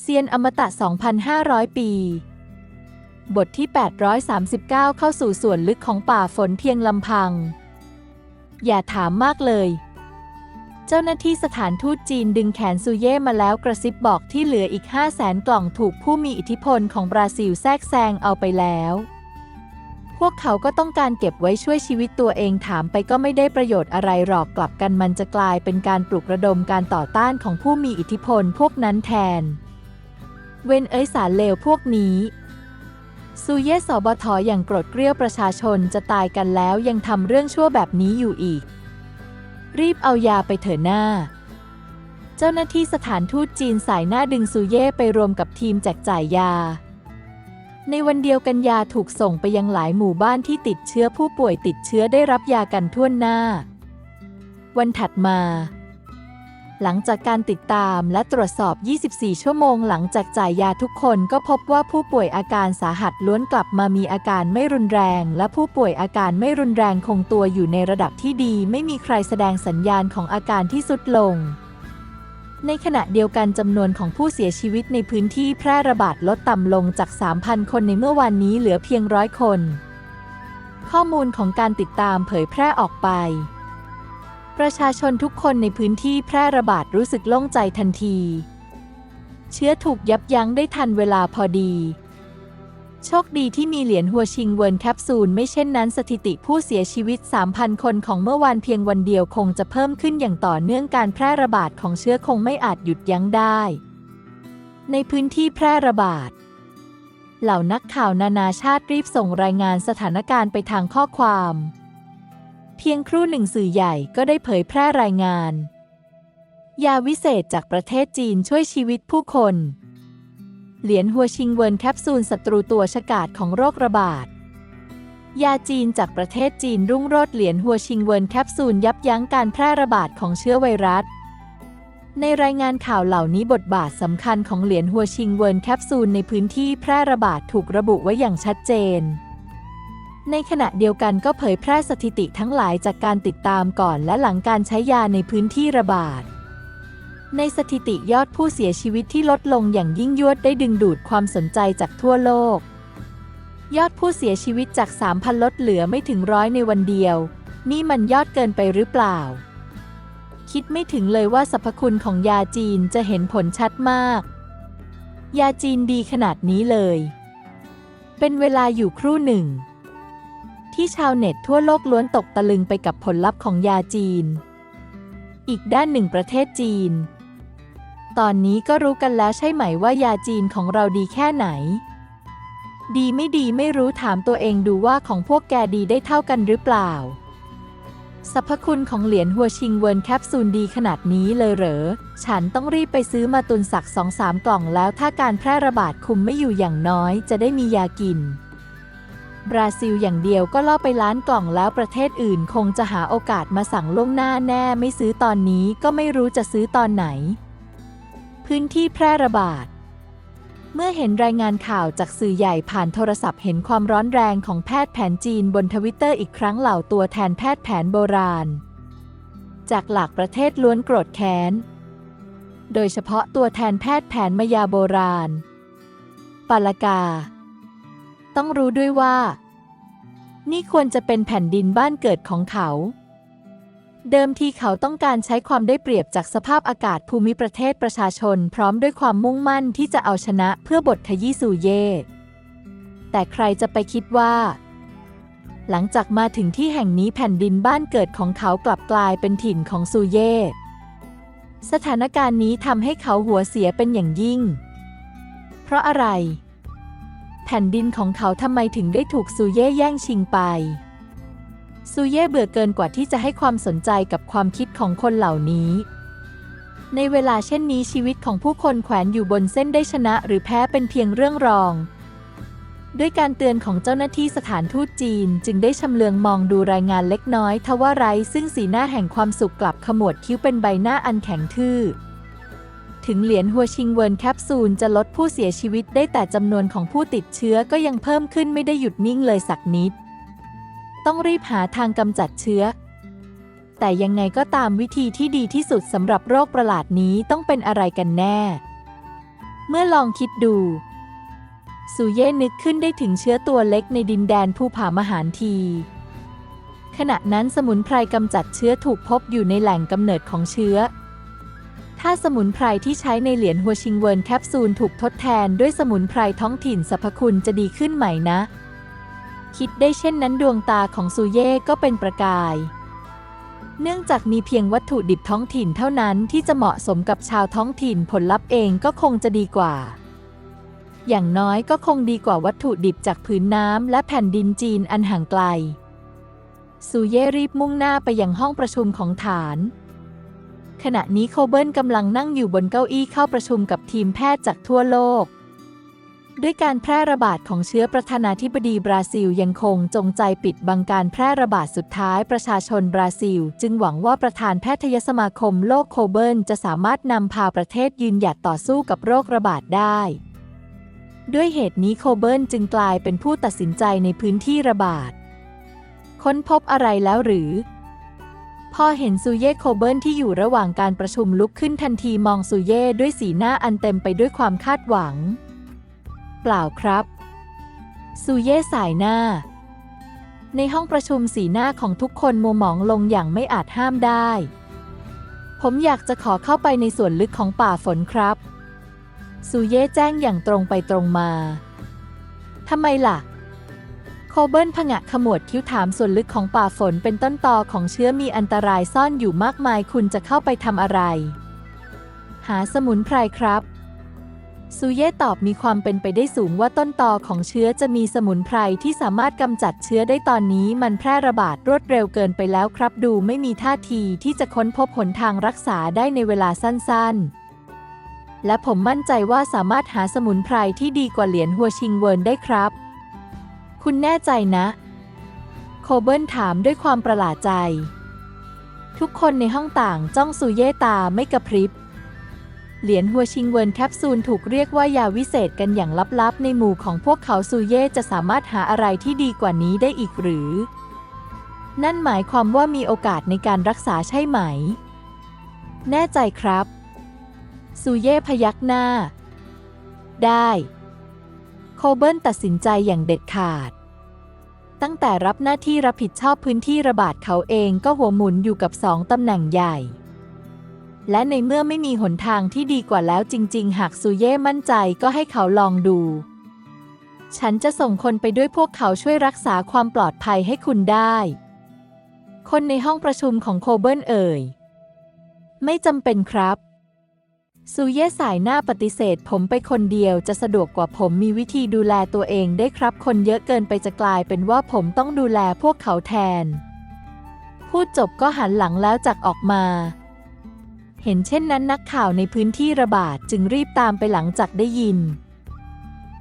เซียนอมตะ 2,500 ปี บทที่ 839 เข้าสู่ส่วนลึกของป่าฝนเพียงลำพัง อย่าถามมากเลย เจ้าหน้าที่สถานทูตจีนดึงแขนซูเย่มาแล้วกระซิบบอกที่เหลืออีก 5 0 0แสนกล่องถูกผู้มีอิทธิพลของบราซิลแทรกแซงเอาไปแล้ว พวกเขาก็ต้องการเก็บไว้ช่วยชีวิตตัวเองถามไปก็ไม่ได้ประโยชน์อะไรหรอกกลับกันมันจะกลายเป็นการปลุกระดมการต่อต้านของผู้มีอิทธิพลพวกนั้นแทน เว้นเอ้ยสารเลวพวกนี้ซูเยสบทอย่างโกรธเกรี้ยวประชาชนจะตายกันแล้วยังทำเรื่องชั่วแบบนี้อยู่อีก รีบเอายาไปเถอะหน้า เจ้าหน้าที่สถานทูตจีนสายหน้าดึงซูเย่ไปรวมกับทีมแจกจ่ายยา ในวันเดียวกันยาถูกส่งไปยังหลายหมู่บ้านที่ติดเชื้อผู้ป่วยติดเชื้อได้รับยากันทั่วหน้า วันถัดมา หลังจากการติดตามและตรวจสอบ 24 ชั่วโมงหลังจากจ่ายยาทุกคนก็พบว่าผู้ป่วยอาการสาหัสล้วนกลับมามีอาการไม่รุนแรง และผู้ป่วยอาการไม่รุนแรงคงตัวอยู่ในระดับที่ดี ไม่มีใครแสดงสัญญาณของอาการที่สุดลง ในขณะเดียวกันจำนวนของผู้เสียชีวิตในพื้นที่แพร่ระบาดลดต่ำลงจาก 3,000 คนในเมื่อวานนี้เหลือเพียงร้อยคน ข้อมูลของการติดตามเผยแพร่ออกไป ประชาชนทุกคนในพื้นที่แพร่ระบาดรู้สึกโล่งใจทันที เชื้อถูกยับยั้งได้ทันเวลาพอดี โชคดีที่มีเหรียญหัวชิงเวิร์นแคปซูลไม่เช่นนั้นสถิติผู้เสียชีวิต 3,000 คนของเมื่อวานเพียงวันเดียวคงจะเพิ่มขึ้นอย่างต่อเนื่องการแพร่ระบาดของเชื้อคงไม่อาจหยุดยั้งได้ ในพื้นที่แพร่ระบาด เหล่านักข่าวนานาชาติรีบส่งรายงานสถานการณ์ไปทางข้อความ เพียงครู่หนึ่งสื่อใหญ่ก็ได้เผยแพร่รายงาน ยาวิเศษจากประเทศจีนช่วยชีวิตผู้คน เหรียญหัวชิงเวินแคปซูลศัตรูตัวฉกาจของโรคระบาด ยาจีนจากประเทศจีนรุ่งโรจน์เหรียญหัวชิงเวินแคปซูลยับยั้งการแพร่ระบาดของเชื้อไวรัสในรายงานข่าวเหล่านี้บทบาทสำคัญของเหรียญหัวชิงเวินแคปซูลในพื้นที่แพร่ระบาดถูกระบุไว้อย่างชัดเจน ในขณะเดียวกันก็เผยแพร่สถิติทั้งหลายจากการติดตามก่อนและหลังการใช้ยาในพื้นที่ระบาด ในสถิติยอดผู้เสียชีวิตที่ลดลงอย่างยิ่งยวดได้ดึงดูดความสนใจจากทั่วโลก ยอดผู้เสียชีวิตจาก 3,000 ลดเหลือไม่ถึงร้อยในวันเดียว นี่มันยอดเกินไปหรือเปล่า คิดไม่ถึงเลยว่าสรรพคุณของยาจีนจะเห็นผลชัดมาก ยาจีนดีขนาดนี้เลย เป็นเวลาอยู่ครู่หนึ่ง ที่ชาวเน็ตทั่วโลกล้วนตกตะลึงไปกับผลลัพธ์ของยาจีน อีกด้านหนึ่งประเทศจีน ตอนนี้ก็รู้กันแล้วใช่ไหมว่ายาจีนของเราดีแค่ไหน ดีไม่ดีไม่รู้ถามตัวเองดูว่าของพวกแกดีได้เท่ากันหรือเปล่าสรรพคุณของเหรียญหัวชิงเวิร์นแคปซูลดีขนาดนี้เลยเหรอ ฉันต้องรีบไปซื้อมาตุนสักสองสามกล่องแล้วถ้าการแพร่ระบาดคุมไม่อยู่อย่างน้อยจะได้มียากิน บราซิลอย่างเดียวก็ล่อไปล้านกล่องแล้วประเทศอื่นคงจะหาโอกาสมาสั่งล่วงหน้าแน่ไม่ซื้อตอนนี้ก็ไม่รู้จะซื้อตอนไหน พื้นที่แพร่ระบาด เมื่อเห็นรายงานข่าวจากสื่อใหญ่ผ่านโทรศัพท์เห็นความร้อนแรงของแพทย์แผนจีนบนทวิตเตอร์อีกครั้งเหล่าตัวแทนแพทย์แผนโบราณ จากหลากประเทศล้วนโกรธแค้น โดยเฉพาะตัวแทนแพทย์แผนมายาโบราณ ปาลกา ต้องรู้ด้วยว่า นี่ควรจะเป็นแผ่นดินบ้านเกิดของเขา เดิมทีเขาต้องการใช้ความได้เปรียบจากสภาพอากาศภูมิประเทศประชาชน พร้อมด้วยความมุ่งมั่นที่จะเอาชนะเพื่อบทขยี้ซูเย่แต่ใครจะไปคิดว่า หลังจากมาถึงที่แห่งนี้แผ่นดินบ้านเกิดของเขากลับกลายเป็นถิ่นของซูเย่สถานการณ์นี้ทำให้เขาหัวเสียเป็นอย่างยิ่ง เพราะอะไร แผ่นดินของเขาทำไมถึงได้ถูกซูเย่แย่งชิงไป ซูเย่เบื่อเกินกว่าที่จะให้ความสนใจกับความคิดของคนเหล่านี้ ในเวลาเช่นนี้ชีวิตของผู้คนแขวนอยู่บนเส้นได้ชนะหรือแพ้เป็นเพียงเรื่องรอง ด้วยการเตือนของเจ้าหน้าที่สถานทูตจีนจึงได้ชำเลืองมองดูรายงานเล็กน้อยทว่าไร้ซึ่งสีหน้าแห่งความสุขกลับขมวดคิ้วเป็นใบหน้าอันแข็งทื่อ ถึงเหรียญหัวชิงเวิร์นแคปซูลจะลดผู้เสียชีวิตได้แต่จำนวนของผู้ติดเชื้อก็ยังเพิ่มขึ้นไม่ได้หยุดนิ่งเลยสักนิด ต้องรีบหาทางกำจัดเชื้อ แต่ยังไงก็ตามวิธีที่ดีที่สุดสำหรับโรคประหลาดนี้ต้องเป็นอะไรกันแน่ เมื่อลองคิดดูสุเย่นึกขึ้นได้ถึงเชื้อตัวเล็กในดินแดนภูผามหานที ขณะนั้นสมุนไพรกำจัดเชื้อถูกพบอยู่ในแหล่งกำเนิดของเชื้อ ถ้าสมุนไพรที่ใช้ในเหรียญหัวชิงเวิร์นแคปซูลถูกทดแทนด้วยสมุนไพรท้องถิ่นสรรพคุณจะดีขึ้นไหมนะ คิดได้เช่นนั้นดวงตาของซูเย่ก็เป็นประกาย เนื่องจากมีเพียงวัตถุดิบท้องถิ่นเท่านั้นที่จะเหมาะสมกับชาวท้องถิ่นผลลัพธ์เองก็คงจะดีกว่า อย่างน้อยก็คงดีกว่าวัตถุดิบจากผืนน้ำและแผ่นดินจีนอันห่างไกลซูเย่รีบมุ่งหน้าไปยังห้องประชุมของฐาน ขณะนี้โคเบิลกำลังนั่งอยู่บนเก้าอี้เข้าประชุมกับทีมแพทย์จากทั่วโลก ด้วยการแพร่ระบาดของเชื้อประธานาธิบดีบราซิลยังคงจงใจปิดบังการแพร่ระบาดสุดท้ายประชาชนบราซิล จึงหวังว่าประธานแพทยสมาคมโลกโคเบิลจะสามารถนำพาประเทศยืนหยัดต่อสู้กับโรคระบาดได้ด้วยเหตุนี้โคเบิลจึงกลายเป็นผู้ตัดสินใจในพื้นที่ระบาด ค้นพบอะไรแล้วหรือ พอเห็นซูเย่โคเบิลที่อยู่ระหว่างการประชุมลุกขึ้นทันทีมองซูเย่ด้วยสีหน้าอันเต็มไปด้วยความคาดหวัง เปล่าครับ ซูเย่สายหน้า ในห้องประชุมสีหน้าของทุกคนมัวหมองลงอย่างไม่อาจห้ามได้ ผมอยากจะขอเข้าไปในส่วนลึกของป่าฝนครับ ซูเย่แจ้งอย่างตรงไปตรงมาทำไมล่ะ โคเบิลผงะขมวดคิ้วถามส่วนลึกของป่าฝนเป็นต้นตอของเชื้อมีอันตรายซ่อนอยู่มากมายคุณจะเข้าไปทำอะไร หาสมุนไพรครับ ซูเย่ตอบมีความเป็นไปได้สูงว่าต้นตอของเชื้อจะมีสมุนไพรที่สามารถกำจัดเชื้อได้ตอนนี้มันแพร่ระบาดรวดเร็วเกินไปแล้วครับ ดูไม่มีท่าทีที่จะค้นพบหนทางรักษาได้ในเวลาสั้น ๆ และผมมั่นใจว่าสามารถหาสมุนไพรที่ดีกว่าเหรียญหัวชิงเวิร์นได้ครับ คุณแน่ใจนะ โคเบิลถามด้วยความประหลาดใจ ทุกคนในห้องต่างจ้องซูเย่ตาไม่กระพริบ เหรียญหัวชิงเวินแคปซูลถูกเรียกว่ายาวิเศษกันอย่างลับๆ ในหมู่ของพวกเขาซูเย่จะสามารถหาอะไรที่ดีกว่านี้ได้อีกหรือ นั่นหมายความว่ามีโอกาสในการรักษาใช่ไหม แน่ใจครับซูเย่พยักหน้า ได้ โคเบิลตัดสินใจอย่างเด็ดขาด ตั้งแต่รับหน้าที่รับผิดชอบพื้นที่ระบาดเขาเองก็หัวหมุนอยู่กับสองตำแหน่งใหญ่ และในเมื่อไม่มีหนทางที่ดีกว่าแล้วจริง ๆ หากซูเย่มั่นใจก็ให้เขาลองดู ฉันจะส่งคนไปด้วยพวกเขาช่วยรักษาความปลอดภัยให้คุณได้ คนในห้องประชุมของโคเบิลเอ่ย ไม่จำเป็นครับ ซูเย่สายหน้าปฏิเสธ ผมไปคนเดียวจะสะดวกกว่าผมมีวิธีดูแลตัวเองได้ครับ คนเยอะเกินไปจะกลายเป็นว่าผมต้องดูแลพวกเขาแทน พูดจบก็หันหลังแล้วจากออกมา เห็นเช่นนั้นนักข่าวในพื้นที่ระบาดจึงรีบตามไปหลังจากได้ยิน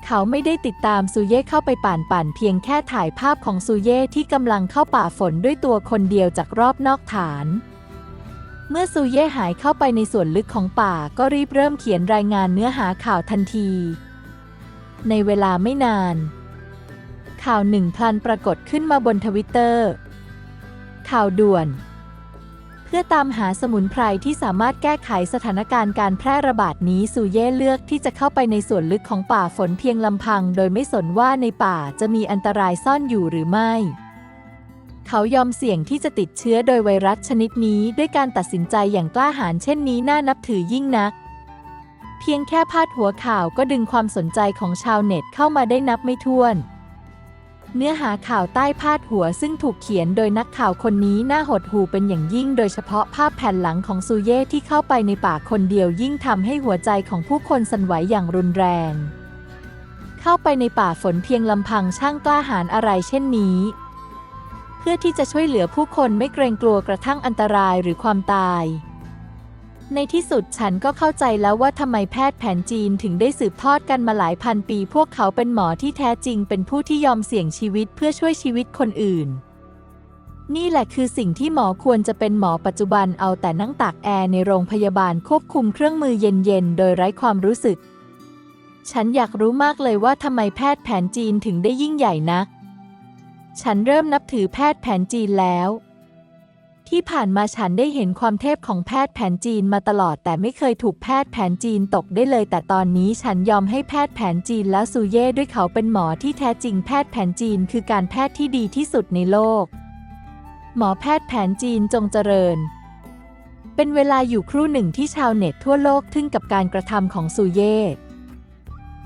เขาไม่ได้ติดตามซูเย่เข้าไปป่านป่นเพียงแค่ถ่ายภาพของซูเย่ที่กำลังเข้าป่าฝนด้วยตัวคนเดียวจากรอบนอกฐาน เมื่อซูเย่หายเข้าไปในส่วนลึกของป่าก็รีบเริ่มเขียนรายงานเนื้อหาข่าวทันที ในเวลาไม่นาน ข่าวหนึ่งพลันปรากฏขึ้นมาบนทวิตเตอร์ ข่าวด่วน เพื่อตามหาสมุนไพรที่สามารถแก้ไขสถานการณ์การแพร่ระบาดนี้ซูเย่เลือกที่จะเข้าไปในส่วนลึกของป่าฝนเพียงลำพัง โดยไม่สนว่าในป่าจะมีอันตรายซ่อนอยู่หรือไม่ เขายอมเสี่ยงที่จะติดเชื้อโดยไวรัสชนิดนี้ ด้วยการตัดสินใจอย่างกล้าหาญเช่นนี้น่านับถือยิ่งนัก เพียงแค่พาดหัวข่าวก็ดึงความสนใจของชาวเน็ตเข้ามาได้นับไม่ถ้วน เนื้อหาข่าวใต้พาดหัวซึ่งถูกเขียนโดยนักข่าวคนนี้น่าหดหู่เป็นอย่างยิ่ง โดยเฉพาะภาพแผ่นหลังของซูเย่ที่เข้าไปในป่าคนเดียวยิ่งทำให้หัวใจของผู้คนสั่นไหวอย่างรุนแรงเข้าไปในป่าฝนเพียงลำพังช่างกล้าหาญอะไรเช่นนี้ พื่อที่จะช่วยเหลือผู้คนไม่เกรงกลัวกระทั่งอันตรายหรือความตาย ในที่สุดฉันก็เข้าใจแล้วว่าทำไมแพทย์แผนจีนถึงได้สืบทอดกันมาหลายพันปี พวกเขาเป็นหมอที่แท้จริง เป็นผู้ที่ยอมเสี่ยงชีวิตเพื่อช่วยชีวิตคนอื่น นี่แหละคือสิ่งที่หมอควรจะเป็นหมอปัจจุบันเอาแต่นั่งตากแอร์ในโรงพยาบาลควบคุมเครื่องมือเย็นๆโดยไร้ความรู้สึก ฉันอยากรู้มากเลยว่าทำไมแพทย์แผนจีนถึงได้ยิ่งใหญ่นัก ฉันเริ่มนับถือแพทย์แผนจีนแล้ว ที่ผ่านมาฉันได้เห็นความเทพของแพทย์แผนจีนมาตลอด แต่ไม่เคยถูกแพทย์แผนจีนตกได้เลย แต่ตอนนี้ฉันยอมให้แพทย์แผนจีนแล้วซูเย่ด้วยเขาเป็นหมอที่แท้จริงแพทย์แผนจีนคือการแพทย์ที่ดีที่สุดในโลก หมอแพทย์แผนจีนจงเจริญ เป็นเวลาอยู่ครู่หนึ่งที่ชาวเน็ตทั่วโลกทึ่งกับการกระทำของซูเย่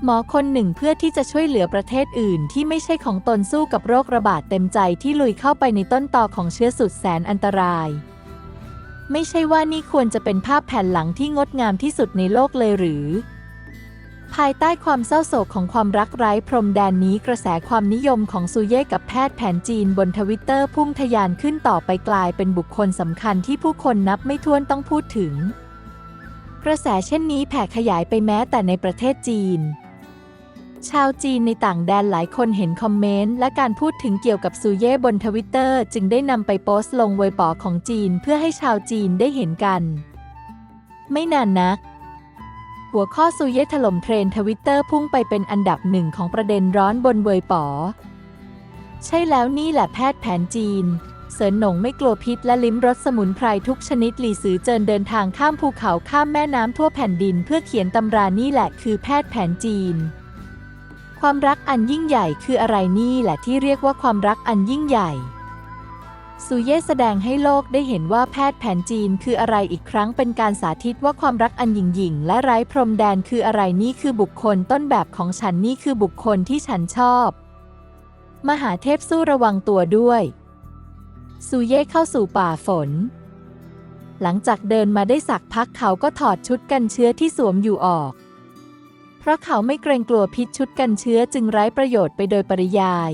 หมอคนหนึ่งเพื่อที่จะช่วยเหลือประเทศอื่นที่ไม่ใช่ของตนสู้กับโรคระบาดเต็มใจที่ลุยเข้าไปในต้นตอของเชื้อสุดแสนอันตราย ไม่ใช่ว่านี่ควรจะเป็นภาพแผ่นหลังที่งดงามที่สุดในโลกเลยหรือ ภายใต้ความเศร้าโศกของความรักไร้พรมแดนนี้กระแสความนิยมของซูเย่กับแพทย์แผนจีนบนทวิตเตอร์พุ่งทะยานขึ้นต่อไปกลายเป็นบุคคลสำคัญที่ผู้คนนับไม่ถ้วนต้องพูดถึง กระแสเช่นนี้แผ่ขยายไปแม้แต่ในประเทศจีน ชาวจีนในต่างแดนหลายคนเห็นคอมเมนต์และการพูดถึงเกี่ยวกับซูเย่บนทวิตเตอร์จึงได้นำไปโพสต์ลงเว็บปอของจีนเพื่อให้ชาวจีนได้เห็นกัน ไม่นานนัก หัวข้อซูเย่ถล่มเทรนทวิตเตอร์พุ่งไปเป็นอันดับหนึ่งของประเด็นร้อนบนเวยป๋อใช่แล้วนี่แหละแพทย์แผนจีน เสริญหนงไม่กลัวพิษและลิ้มรสสมุนไพรทุกชนิดหลีสือเจินเดินทางข้ามภูเขาข้ามแม่น้ำทั่วแผ่นดิน เพื่อเขียนตำรานี่แหละคือแพทย์แผนจีน ความรักอันยิ่งใหญ่คืออะไรนี่แหละที่เรียกว่าความรักอันยิ่งใหญ่ซูเย่แสดงให้โลกได้เห็นว่าแพทย์แผนจีนคืออะไรอีกครั้งเป็นการสาธิตว่าความรักอันหยิ่งหยิ่งและไร้พรมแดนคืออะไรนี่คือบุคคลต้นแบบของฉันนี่คือบุคคลที่ฉันชอบ มหาเทพสู้ระวังตัวด้วยซูเย่เข้าสู่ป่าฝน หลังจากเดินมาได้สักพักเขาก็ถอดชุดกันเชื้อที่สวมอยู่ออก เพราะเขาไม่เกรงกลัวพิษชุดกันเชื้อจึงไร้ประโยชน์ไปโดยปริยาย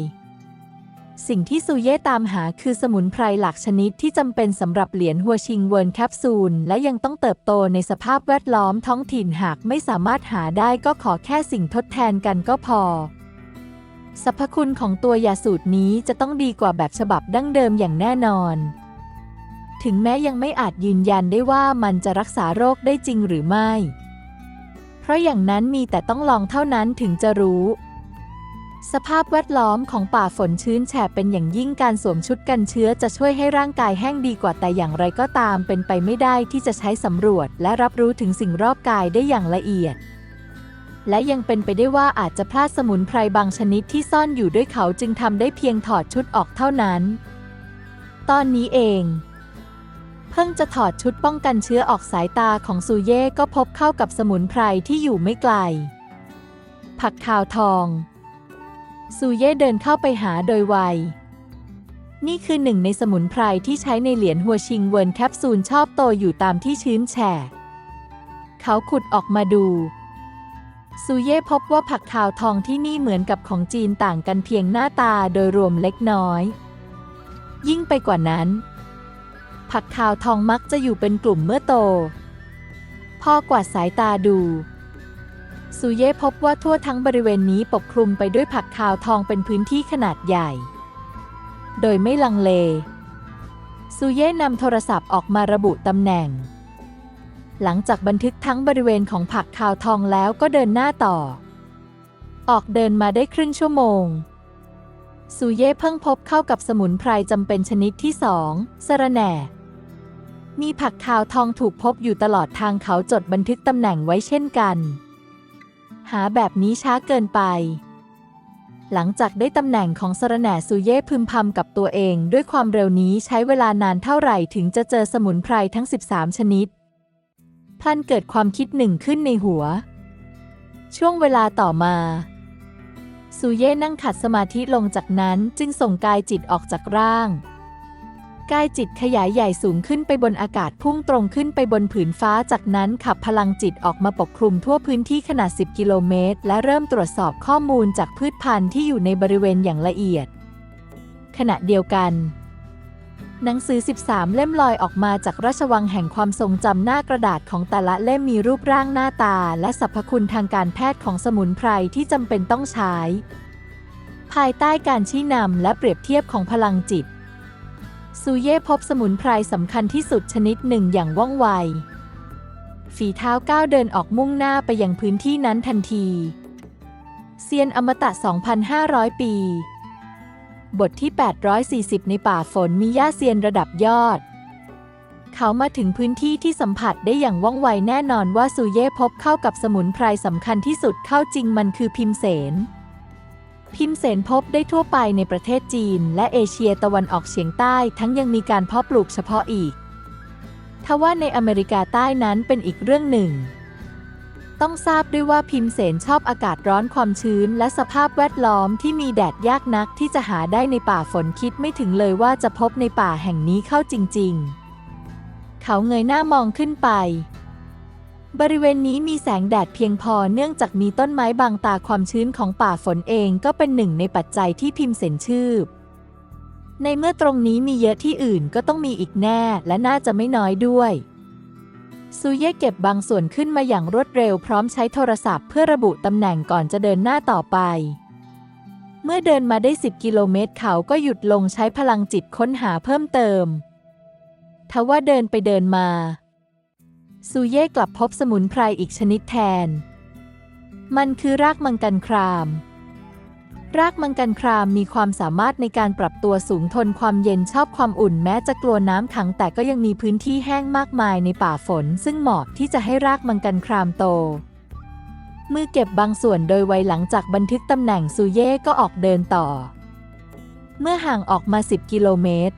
สิ่งที่ซูเย่ตามหาคือสมุนไพรหลักชนิดที่จำเป็นสำหรับเหรียญหัวชิงเวิร์นแคปซูล และยังต้องเติบโตในสภาพแวดล้อมท้องถิ่นหากไม่สามารถหาได้ก็ขอแค่สิ่งทดแทนกันก็พอสรรพคุณของตัวยาสูตรนี้จะต้องดีกว่าแบบฉบับดั้งเดิมอย่างแน่นอน ถึงแม้ยังไม่อาจยืนยันได้ว่ามันจะรักษาโรคได้จริงหรือไม่ เพราะอย่างนั้นมีแต่ต้องลองเท่านั้นถึงจะรู้ สภาพแวดล้อมของป่าฝนชื้นแฉะเป็นอย่างยิ่งการสวมชุดกันเชื้อจะช่วยให้ร่างกายแห้งดีกว่าแต่อย่างไรก็ตามเป็นไปไม่ได้ที่จะใช้สำรวจ และรับรู้ถึงสิ่งรอบกายได้อย่างละเอียดและยังเป็นไปได้ว่าอาจจะพลาดสมุนไพรบางชนิดที่ซ่อนอยู่ด้วยเขาจึงทำได้เพียงถอดชุดออกเท่านั้น ตอนนี้เอง พิ่งจะถอดชุดป้องกันเชื้อออกสายตาของซูเย่ก็พบเข้ากับสมุนไพรที่อยู่ไม่ไกล ผักขาวทอง ซูเย่เดินเข้าไปหาโดยไว นี่คือหนึ่งในสมุนไพรที่ใช้ในเหรียญหัวชิงเวิร์นแคปซูลชอบโตอยู่ตามที่ชื้นแฉะเขาขุดออกมาดู ซูเย่พบว่าผักขาวทองที่นี่เหมือนกับของจีนต่างกันเพียงหน้าตาโดยรวมเล็กน้อย ยิ่งไปกว่านั้น ผักขาวทองมักจะอยู่เป็นกลุ่มเมื่อโต พ่อกวาดสายตาดูซูเย่พบว่าทั่วทั้งบริเวณนี้ปกคลุมไปด้วยผักขาวทองเป็นพื้นที่ขนาดใหญ่ โดยไม่ลังเลซูเย่นำโทรศัพท์ออกมาระบุตำแหน่ง หลังจากบันทึกทั้งบริเวณของผักขาวทองแล้วก็เดินหน้าต่อ ออกเดินมาได้ครึ่งชั่วโมงซูเย่เพิ่งพบเข้ากับสมุนไพรจำเป็นชนิดที่สองสะระแหน่ มีผักขาวทองถูกพบอยู่ตลอดทางเขาจดบันทึกตำแหน่งไว้เช่นกัน หาแบบนี้ช้าเกินไป หลังจากได้ตำแหน่งของสะระแหน่ซูเย่พึมพำกับตัวเองด้วยความเร็วนี้ใช้เวลานานเท่าไหร่ถึงจะเจอสมุนไพรทั้ง 13 ชนิดพลันเกิดความคิดหนึ่งขึ้นในหัว ช่วงเวลาต่อมาซูเย่นั่งขัดสมาธิลงจากนั้นจึงส่งกายจิตออกจากร่าง กายจิตขยายใหญ่สูงขึ้นไปบนอากาศพุ่งตรงขึ้นไปบนผืนฟ้า จากนั้นขับพลังจิตออกมาปกคลุมทั่วพื้นที่ขนาด 10 กิโลเมตร และเริ่มตรวจสอบข้อมูลจากพืชพันธุ์ที่อยู่ในบริเวณอย่างละเอียด ขณะเดียวกัน หนังสือ 13 เล่มลอยออกมาจากราชวังแห่งความทรงจำหน้ากระดาษของแต่ละเล่มมีรูปร่างหน้าตา และสรรพคุณทางการแพทย์ของสมุนไพรที่จำเป็นต้องใช้ ภายใต้การชี้นำและเปรียบเทียบของพลังจิต ซูเย่พบสมุนไพรสำคัญที่สุดชนิดหนึ่งอย่างว่องไว ฝีเท้าก้าวเดินออกมุ่งหน้าไปยังพื้นที่นั้นทันที เซียนอมตะ 2,500 ปี บทที่ 840 ในป่าฝนมีย่าเซียนระดับยอด เขามาถึงพื้นที่ที่สัมผัสได้อย่างว่องไวแน่นอนว่าซูเย่พบเข้ากับสมุนไพรสำคัญที่สุดเข้าจริงมันคือพิมเสน พิมเสนพบได้ทั่วไปในประเทศจีน และเอเชียตะวันออกเฉียงใต้ ทั้งยังมีการเพาะปลูกเฉพาะอีก ทว่าในอเมริกาใต้นั้นเป็นอีกเรื่องหนึ่ง ต้องทราบด้วยว่าพิมเสนชอบอากาศร้อนความชื้น และสภาพแวดล้อมที่มีแดดยากนักที่จะหาได้ในป่าฝนคิดไม่ถึงเลยว่าจะพบในป่าแห่งนี้เข้าจริง ๆ เขาเงยหน้ามองขึ้นไป บริเวณนี้มีแสงแดดเพียงพอเนื่องจากมีต้นไม้บังตาความชื้นของป่าฝนเองก็เป็นหนึ่งในปัจจัยที่พิมเสนชืบในเมื่อตรงนี้มีเยอะที่อื่นก็ต้องมีอีกแน่และน่าจะไม่น้อยด้วยซูเย่เก็บบางส่วนขึ้นมาอย่างรวดเร็วพร้อมใช้โทรศัพท์เพื่อระบุตำแหน่งก่อนจะเดินหน้าต่อไป เมื่อเดินมาได้ 10 กิโลเมตรเขาก็หยุดลงใช้พลังจิตค้นหาเพิ่มเติมทว่าเดินไปเดินมา ซูเย่กลับพบสมุนไพรอีกชนิดแทน มันคือรากมังกันคราม รากมังกันครามมีความสามารถในการปรับตัวสูงทนความเย็นชอบความอุ่นแม้จะกลัวน้ำขังแต่ก็ยังมีพื้นที่แห้งมากมายในป่าฝน ซึ่งเหมาะที่จะให้รากมังกันครามโต มือเก็บบางส่วนโดยไวหลังจากบันทึกตำแหน่งซูเย่ก็ออกเดินต่อ เมื่อห่างออกมา 10 กิโลเมตร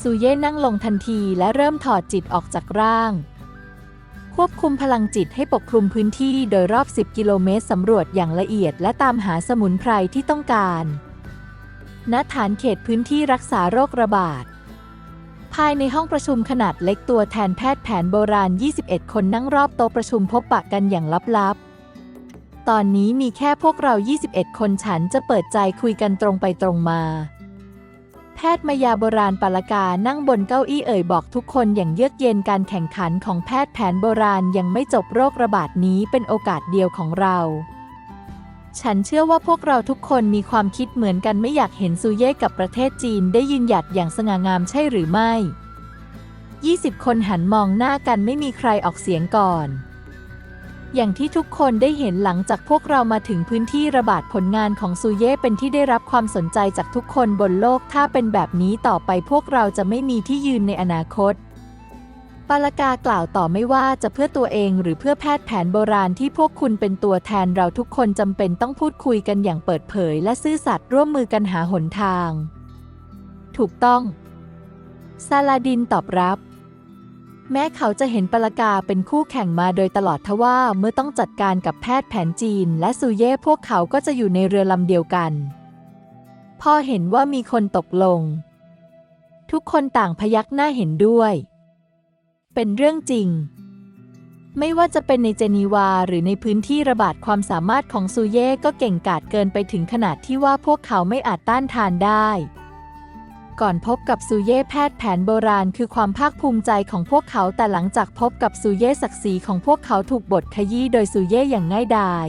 ซูเย่นั่งลงทันทีและเริ่มถอดจิตออกจากร่าง ควบคุมพลังจิตให้ปกคลุมพื้นที่โดยรอบ 10 กิโลเมตรสำรวจอย่างละเอียดและตามหาสมุนไพรที่ต้องการ ณ ฐานเขตพื้นที่รักษาโรคระบาด ภายในห้องประชุมขนาดเล็กตัวแทนแพทย์แผนโบราณ 21 คนนั่งรอบโต๊ะประชุมพบปะกันอย่างลับๆ ตอนนี้มีแค่พวกเรา 21 คนฉันจะเปิดใจคุยกันตรงไปตรงมา แพทย์มายาโบราณปาลกานั่งบนเก้าอี้เอ่ยบอกทุกคนอย่างเยือกเย็นการแข่งขันของแพทย์แผนโบราณยังไม่จบโรคระบาดนี้เป็นโอกาสเดียวของเรา ฉันเชื่อว่าพวกเราทุกคนมีความคิดเหมือนกันไม่อยากเห็นซูเย่กับประเทศจีนได้ยืนหยัดอย่างสง่างามใช่หรือไม่ 20 คนหันมองหน้ากันไม่มีใครออกเสียงก่อน อย่างที่ทุกคนได้เห็นหลังจากพวกเรามาถึงพื้นที่ระบาดผลงานของซูเย่เป็นที่ได้รับความสนใจจากทุกคนบนโลก ถ้าเป็นแบบนี้ต่อไปพวกเราจะไม่มีที่ยืนในอนาคต ปาลกากล่าวต่อไม่ว่าจะเพื่อตัวเองหรือเพื่อแพทย์แผนโบราณที่พวกคุณเป็นตัวแทนเราทุกคนจำเป็นต้องพูดคุยกันอย่างเปิดเผย และซื่อสัตย์ร่วมมือกันหาหนทาง ถูกต้อง ซาลาดินตอบรับ แม้เขาจะเห็นปากาเป็นคู่แข่งมาโดยตลอดทว่าเมื่อต้องจัดการกับแพทย์แผนจีน และซูเย่พวกเขาก็จะอยู่ในเรือลำเดียวกัน พอเห็นว่ามีคนตกลง ทุกคนต่างพยักหน้าเห็นด้วย เป็นเรื่องจริง ไม่ว่าจะเป็นในเจนีวาหรือในพื้นที่ระบาดความสามารถของซูเย่ก็เก่งกาจเกินไปถึงขนาดที่ว่าพวกเขาไม่อาจต้านทานได้ ก่อนพบกับซูเย่แพทย์แผนโบราณคือความภาคภูมิใจของพวกเขาแต่หลังจากพบกับซูเย่ศักดิ์ศรีของพวกเขาถูกบทขยี้โดยซูเย่อย่างง่ายดาย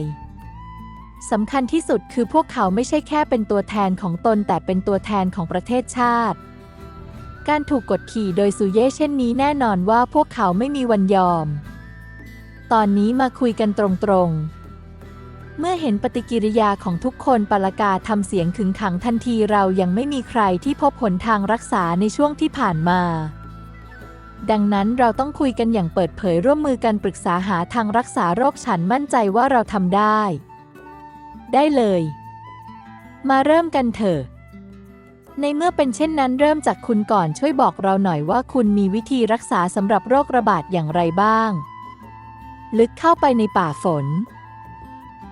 สำคัญที่สุดคือพวกเขาไม่ใช่แค่เป็นตัวแทนของตนแต่เป็นตัวแทนของประเทศชาติ การถูกกดขี่โดยซูเย่เช่นนี้แน่นอนว่าพวกเขาไม่มีวันยอม ตอนนี้มาคุยกันตรงๆ เมื่อเห็นปฏิกิริยาของทุกคนปาลกาทำเสียงขึงขังทันทีเรายังไม่มีใครที่พบหนทางรักษาในช่วงที่ผ่านมา ดังนั้นเราต้องคุยกันอย่างเปิดเผยร่วมมือกันปรึกษาหาทางรักษาโรคฉันมั่นใจว่าเราทำได้ ได้เลย มาเริ่มกันเถอะ ในเมื่อเป็นเช่นนั้นเริ่มจากคุณก่อนช่วยบอกเราหน่อยว่าคุณมีวิธีรักษาสำหรับโรคระบาดอย่างไรบ้าง ลึกเข้าไปในป่าฝน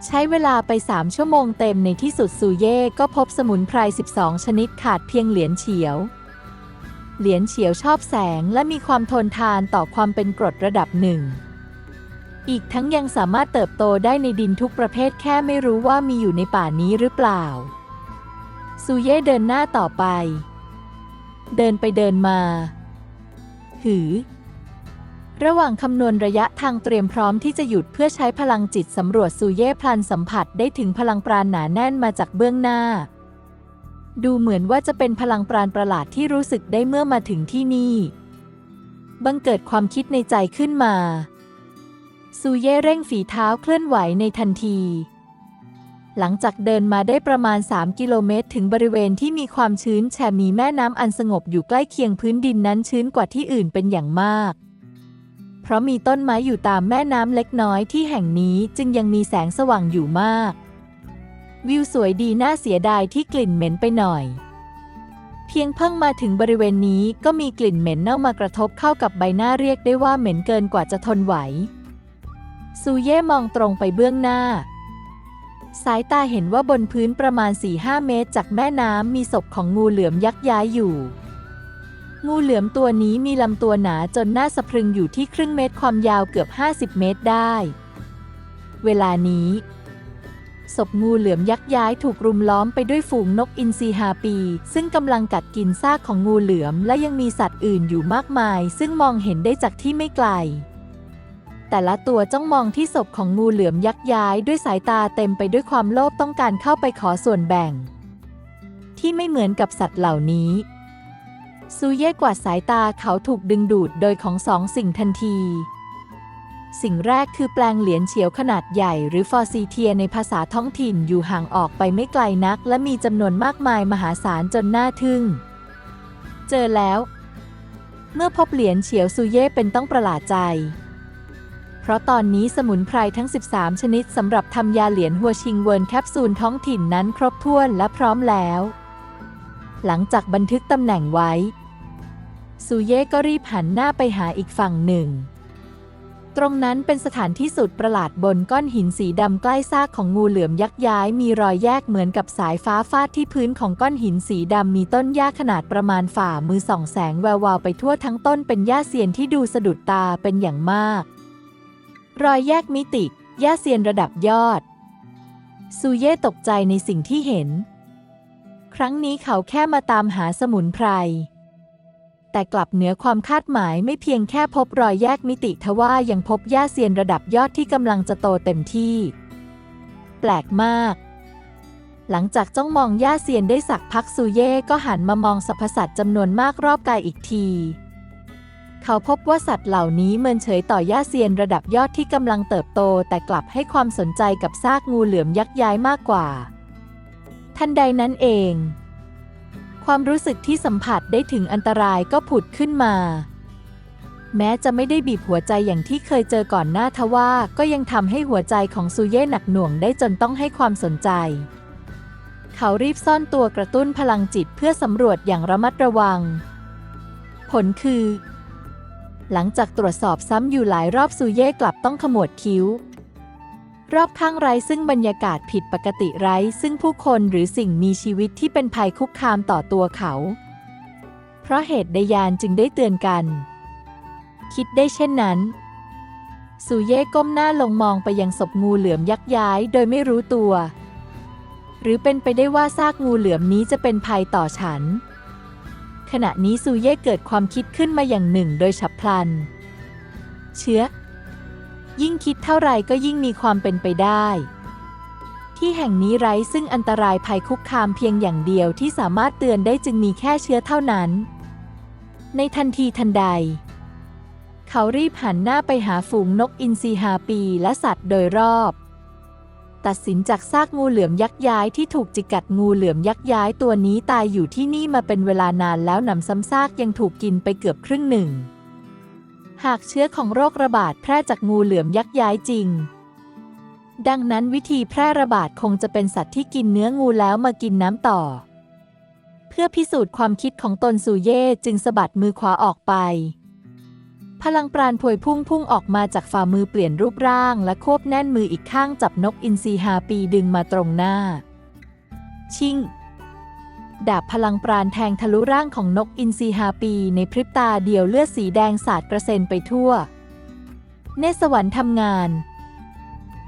ใช้เวลาไป 3 ชั่วโมงเต็มในที่สุดซูเย่ก็พบสมุนไพร 12 ชนิดขาดเพียงเหรียญเฉียว เหรียญเฉียวชอบแสงและมีความทนทานต่อความเป็นกรดระดับหนึ่ง อีกทั้งยังสามารถเติบโตได้ในดินทุกประเภทแค่ไม่รู้ว่ามีอยู่ในป่านี้หรือเปล่า ซูเย่เดินหน้าต่อไป เดินไปเดินมา หือ ระหว่างคำนวณระยะทางเตรียมพร้อมที่จะหยุดเพื่อใช้พลังจิตสำรวจซูเย่พลันสัมผัสได้ถึงพลังปราณหนาแน่นมาจากเบื้องหน้า ดูเหมือนว่าจะเป็นพลังปราณประหลาดที่รู้สึกได้เมื่อมาถึงที่นี่ บังเกิดความคิดในใจขึ้นมา ซูเย่เร่งฝีเท้าเคลื่อนไหวในทันที หลังจากเดินมาได้ประมาณ 3 กิโลเมตร ถึงบริเวณที่มีความชื้นแฉมีแม่น้ำอันสงบอยู่ใกล้เคียงพื้นดินนั้นชื้นกว่าที่อื่นเป็นอย่างมาก เพราะมีต้นไม้อยู่ตามแม่น้ำเล็กน้อยที่แห่งนี้จึงยังมีแสงสว่างอยู่มาก วิวสวยดีน่าเสียดายที่กลิ่นเหม็นไปหน่อย เพียงเพิ่งมาถึงบริเวณนี้ก็มีกลิ่นเหม็นเน่ามากระทบเข้ากับใบหน้าเรียกได้ว่าเหม็นเกินกว่าจะทนไหว ซูเย่มองตรงไปเบื้องหน้า สายตาเห็นว่าบนพื้นประมาณ4-5เมตร จากแม่น้ำมีศพของงูเหลือมยักษ์ย้ายอยู่ งูเหลือมตัวนี้มีลำตัวหนาจนหน้าสะพรึงอยู่ที่ครึ่งเมตรความยาวเกือบ 50 เมตรได้ เวลานี้ศพงูเหลือมยักษ์ย้ายถูกรุมล้อมไปด้วยฝูงนกอินทรีฮาปี ซึ่งกำลังกัดกินซากของงูเหลือมและยังมีสัตว์อื่นอยู่มากมาย ซึ่งมองเห็นได้จากที่ไม่ไกล แต่ละตัวจ้องมองที่ศพของงูเหลือมยักษ์ย้ายด้วยสายตาเต็มไปด้วยความโลภต้องการเข้าไปขอส่วนแบ่ง ที่ไม่เหมือนกับสัตว์เหล่านี้ ซูเย่กวาดสายตาเขาถูกดึงดูดโดยของสองสิ่งทันที สิ่งแรกคือแปลงเหรียญเฉียวขนาดใหญ่ หรือฟอซีเทียในภาษาท้องถิ่นอยู่ห่างออกไปไม่ไกลนัก และมีจำนวนมากมายมหาศาลจนน่าทึ่ง เจอแล้ว เมื่อพบเหรียญเฉียวซูเย่เป็นต้องประหลาดใจ เพราะตอนนี้สมุนไพรทั้ง 13 ชนิดสำหรับทำยาเหรียญหัวชิงเวิร์นแคปซูลท้องถิ่นนั้นครบถ้วนและพร้อมแล้ว หลังจากบันทึกตำแหน่งไว้ ซูเย่ก็รีบหันหน้าไปหาอีกฝั่งหนึ่ง ตรงนั้นเป็นสถานที่สุดประหลาดบนก้อนหินสีดำใกล้ซากของงูเหลือมยักษ์ย้าย มีรอยแยกเหมือนกับสายฟ้าฟาดที่พื้นของก้อนหินสีดำมีต้นหญ้าขนาดประมาณฝ่ามือส่องแสงแวววาวไปทั่วทั้งต้นเป็นหญ้าเซียนที่ดูสะดุดตาเป็นอย่างมาก รอยแยกมิติหญ้าเซียนระดับยอดซูเย่ตกใจในสิ่งที่เห็น ครั้งนี้เขาแค่มาตามหาสมุนไพร แต่กลับเหนือความคาดหมายไม่เพียงแค่พบรอยแยกมิติทว่ายังพบหญ้าเซียนระดับยอดที่กำลังจะโตเต็มที่ แปลกมาก หลังจากจ้องมองหญ้าเซียนได้สักพักซูเย่ก็หันมามองสรรพสัตว์จำนวนมากรอบกายอีกทีเขาพบว่าสัตว์เหล่านี้เมินเฉยต่อหญ้าเซียนระดับยอดที่กำลังเติบโต แต่กลับให้ความสนใจกับซากงูเหลือมยักษ์ย้ายมากกว่า ทันใดนั้นเอง ความรู้สึกที่สัมผัสได้ถึงอันตรายก็ผุดขึ้นมา แม้จะไม่ได้บีบหัวใจอย่างที่เคยเจอก่อนหน้าทว่าก็ยังทำให้หัวใจของซูเย่หนักหน่วงได้จนต้องให้ความสนใจ เขารีบซ่อนตัวกระตุ้นพลังจิตเพื่อสำรวจอย่างระมัดระวัง ผลคือ หลังจากตรวจสอบซ้ำอยู่หลายรอบซูเย่กลับต้องขมวดคิ้ว รอบข้างไร้ซึ่งบรรยากาศผิดปกติไร้ ซึ่งผู้คนหรือสิ่งมีชีวิตที่เป็นภัยคุกคามต่อตัวเขา เพราะเหตุใดยานจึงได้เตือนกัน คิดได้เช่นนั้นซูเย่ก้มหน้าลงมองไปยังศพงูเหลือมยักย้ายโดยไม่รู้ตัว หรือเป็นไปได้ว่าซากงูเหลือมนี้จะเป็นภัยต่อฉัน ขณะนี้ซูเย่เกิดความคิดขึ้นมาอย่างหนึ่งโดยฉับพลัน เชื้อ ยิ่งคิดเท่าไรก็ยิ่งมีความเป็นไปได้ ที่แห่งนี้ไร้ซึ่งอันตรายภัยคุกคามเพียงอย่างเดียวที่สามารถเตือนได้จึงมีแค่เชื้อเท่านั้น ในทันทีทันใด เขารีบหันหน้าไปหาฝูงนกอินทรีฮาปีและสัตว์โดยรอบ ตัดสินจากซากงูเหลือมยักษ์ย้ายที่ถูกจิกัดงูเหลือมยักษ์ย้ายตัวนี้ตายอยู่ที่นี่มาเป็นเวลานานแล้วหนำซ้ำซากยังถูกกินไปเกือบครึ่งหนึ่ง หากเชื้อของโรคระบาดแพร่จากงูเหลือมยักษ์ย้ายจริง ดังนั้นวิธีแพร่ระบาดคงจะเป็นสัตว์ที่กินเนื้องูแล้วมากินน้ำต่อ เพื่อพิสูจน์ความคิดของตนซูเย่จึงสะบัดมือขวาออกไป พลังปราณพวยพุ่งพุ่งออกมาจากฝ่ามือเปลี่ยนรูปร่าง และควบแน่นมืออีกข้างจับนกอินทรีฮาปีดึงมาตรงหน้า ชิง ดาบพลังปราณแทงทะลุร่างของนกอินทรีฮาปีในพริบตาเดียวเลือดสีแดงสาดกระเซ็นไปทั่ว เนสวรรค์ทำงาน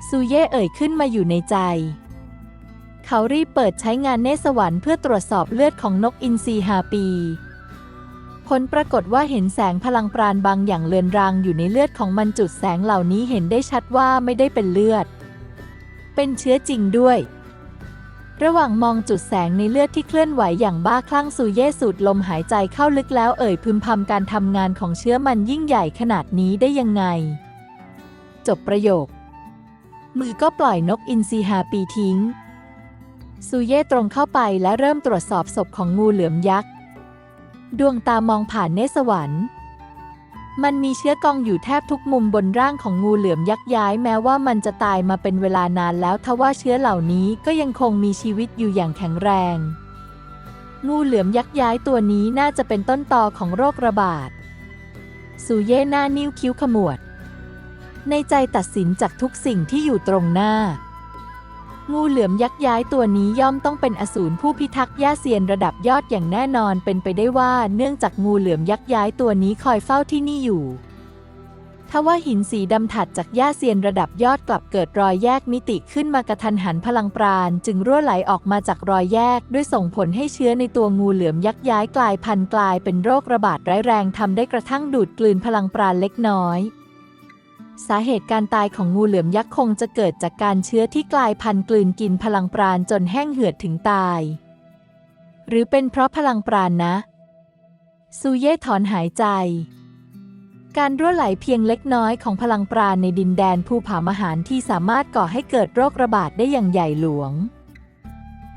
ซูเย่เอ่ยขึ้นมาอยู่ในใจ เขารีบเปิดใช้งานเนสวรรค์เพื่อตรวจสอบเลือดของนกอินทรีฮาปี ผลปรากฏว่าเห็นแสงพลังปราณบางอย่างเลือนรางอยู่ในเลือดของมันจุดแสงเหล่านี้เห็นได้ชัดว่าไม่ได้เป็นเลือด เป็นเชื้อจริงด้วย ระหว่างมองจุดแสงในเลือดที่เคลื่อนไหวอย่างบ้าคลั่งซูเย่สูดลมหายใจเข้าลึกแล้วเอ่ยพึมพำการทำงานของเชื้อมันยิ่งใหญ่ขนาดนี้ได้ยังไง จบประโยค มือก็ปล่อยนกอินทรีฮาปีทิ้ง ซูเย่ตรงเข้าไปและเริ่มตรวจสอบศพของงูเหลือมยักษ์ ดวงตามองผ่านเนสวรรค์ มันมีเชื้อกองอยู่แทบทุกมุมบนร่างของงูเหลือมยักษ์ย้ายแม้ว่ามันจะตายมาเป็นเวลานานแล้วทว่าเชื้อเหล่านี้ก็ยังคงมีชีวิตอยู่อย่างแข็งแรง งูเหลือมยักษ์ย้ายตัวนี้น่าจะเป็นต้นตอของโรคระบาดซูเย่หน้านิ้วคิ้วขมวด ในใจตัดสินจากทุกสิ่งที่อยู่ตรงหน้า งูเหลือมยักษ์ย้ายตัวนี้ย่อมต้องเป็นอสูรผู้พิทักษ์ย่าเซียนระดับยอดอย่างแน่นอนเป็นไปได้ว่าเนื่องจากงูเหลือมยักษ์ย้ายตัวนี้คอยเฝ้าที่นี่อยู่ทว่าหินสีดำถัดจากย่าเซียนระดับยอดกลับเกิดรอยแยกมิติขึ้นมากระทันหันพลังปราณ จึงรั่วไหลออกมาจากรอยแยก ด้วยส่งผลให้เชื้อในตัวงูเหลือมยักษ์ย้ายกลายพันธุ์กลายเป็นโรคระบาดร้ายแรงทำได้กระทั่งดูดกลืนพลังปราณเล็กน้อย สาเหตุการตายของงูเหลือมยักษ์คงจะเกิดจากการเชื้อที่กลายพันธุ์กลืนกินพลังปราณจนแห้งเหือดถึงตาย หรือเป็นเพราะพลังปราณนะ ซูเย่ถอนหายใจ การรั่วไหลเพียงเล็กน้อยของพลังปราณในดินแดนภูผามหารที่สามารถก่อให้เกิดโรคระบาดได้อย่างใหญ่หลวง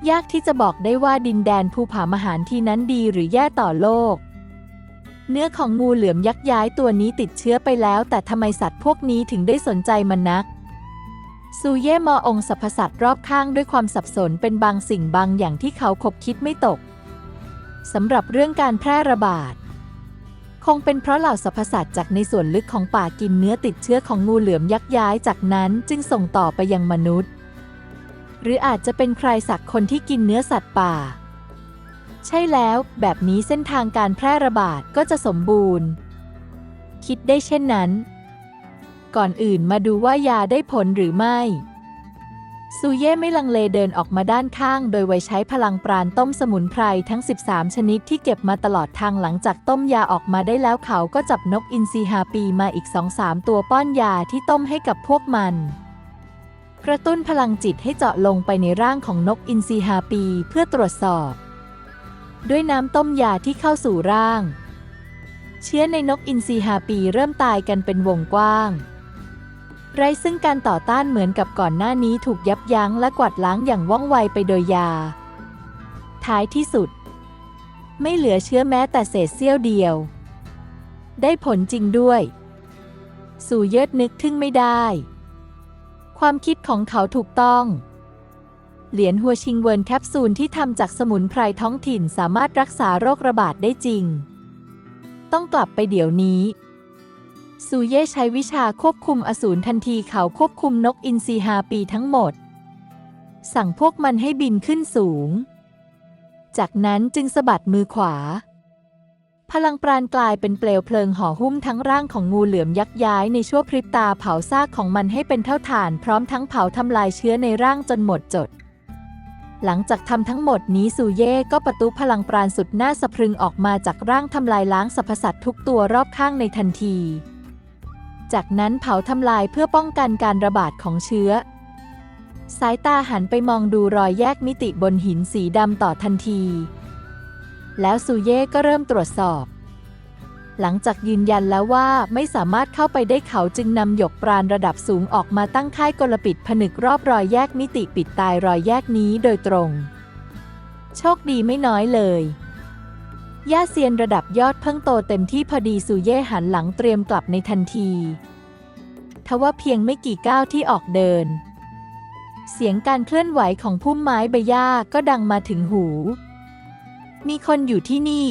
ยากที่จะบอกได้ว่าดินแดนภูผามหารที่นั้นดีหรือแย่ต่อโลก เนื้อของงูเหลือมยักษ์ย้ายตัวนี้ติดเชื้อไปแล้ว แต่ทำไมสัตว์พวกนี้ถึงได้สนใจมันนักซูเย่มององสรรพสัตว์รอบข้างด้วยความสับสนเป็นบางสิ่งบางอย่างที่เขาคบคิดไม่ตกสำหรับเรื่องการแพร่ระบาด คงเป็นเพราะเหล่าสรรพสัตว์จากในส่วนลึกของป่ากินเนื้อติดเชื้อของงูเหลือมยักษ์ย้ายจากนั้นจึงส่งต่อไปยังมนุษย์ หรืออาจจะเป็นใครสักคนที่กินเนื้อสัตว์ป่า ใช่แล้วแบบนี้เส้นทางการแพร่ระบาดก็จะสมบูรณ์ คิดได้เช่นนั้น ก่อนอื่นมาดูว่ายาได้ผลหรือไม่ซูเย่ไม่ลังเลเดินออกมาด้านข้าง โดยไว้ใช้พลังปราณต้มสมุนไพรทั้ง 13 ชนิดที่เก็บมาตลอดทางหลังจากต้มยาออกมาได้แล้วเขาก็จับนกอินทรีฮาปีมาอีก 2-3 ตัวป้อนยาที่ต้มให้กับพวกมัน กระตุ้นพลังจิตให้เจาะลงไปในร่างของนกอินทรีฮาปีเพื่อตรวจสอบ ด้วยน้ำต้มยาที่เข้าสู่ร่าง เชื้อในนกอินทรีฮาปีเริ่มตายกันเป็นวงกว้าง ไรซึ่งการต่อต้านเหมือนกับก่อนหน้านี้ถูกยับยั้งและกวาดล้างอย่างว่องไวไปโดยยา ท้ายที่สุด ไม่เหลือเชื้อแม้แต่เศษเสี้ยวเดียว ได้ผลจริงด้วย สู่เยิดนึกทึ่งไม่ได้ ความคิดของเขาถูกต้อง เหรียญหัวชิงเวิร์นแคปซูลที่ทำจากสมุนไพรท้องถิ่นสามารถรักษาโรคระบาดได้จริง ต้องกลับไปเดี๋ยวนี้ซูเย่ใช้วิชาควบคุมอสูรทันทีเขาควบคุมนกอินทรีฮาปีทั้งหมด สั่งพวกมันให้บินขึ้นสูง จากนั้นจึงสะบัดมือขวา พลังปราณกลายเป็นเปลวเพลิงห่อหุ้มทั้งร่างของงูเหลือมยักษ์ย้ายในชั่วพริบตาเผาซากของมันให้เป็นเท่าฐาน พร้อมทั้งเผาทำลายเชื้อในร่างจนหมดจด หลังจากทำทั้งหมดนี้ซูเย่ก็ประตูพลังปราณสุดน่าสะพรึงออกมาจากร่างทำลายล้างสรรพสัตว์ทุกตัวรอบข้างในทันที จากนั้นเผาทำลายเพื่อป้องกันการระบาดของเชื้อ สายตาหันไปมองดูรอยแยกมิติบนหินสีดำต่อทันที แล้วซูเย่ก็เริ่มตรวจสอบ หลังจากยืนยันแล้วว่าไม่สามารถเข้าไปได้เขาจึงนำหยกปราณระดับสูงออกมาตั้งค่ายกลปิดผนึกรอบรอยแยกมิติปิดตายรอยแยกนี้โดยตรง โชคดีไม่น้อยเลยย่าเซียนระดับยอดเพิ่งโตเต็มที่พอดีซูเย่หันหลังเตรียมกลับในทันทีทว่าเพียงไม่กี่ก้าวที่ออกเดิน เสียงการเคลื่อนไหวของพุ่มไม้ใบหญ้าก็ดังมาถึงหู มีคนอยู่ที่นี่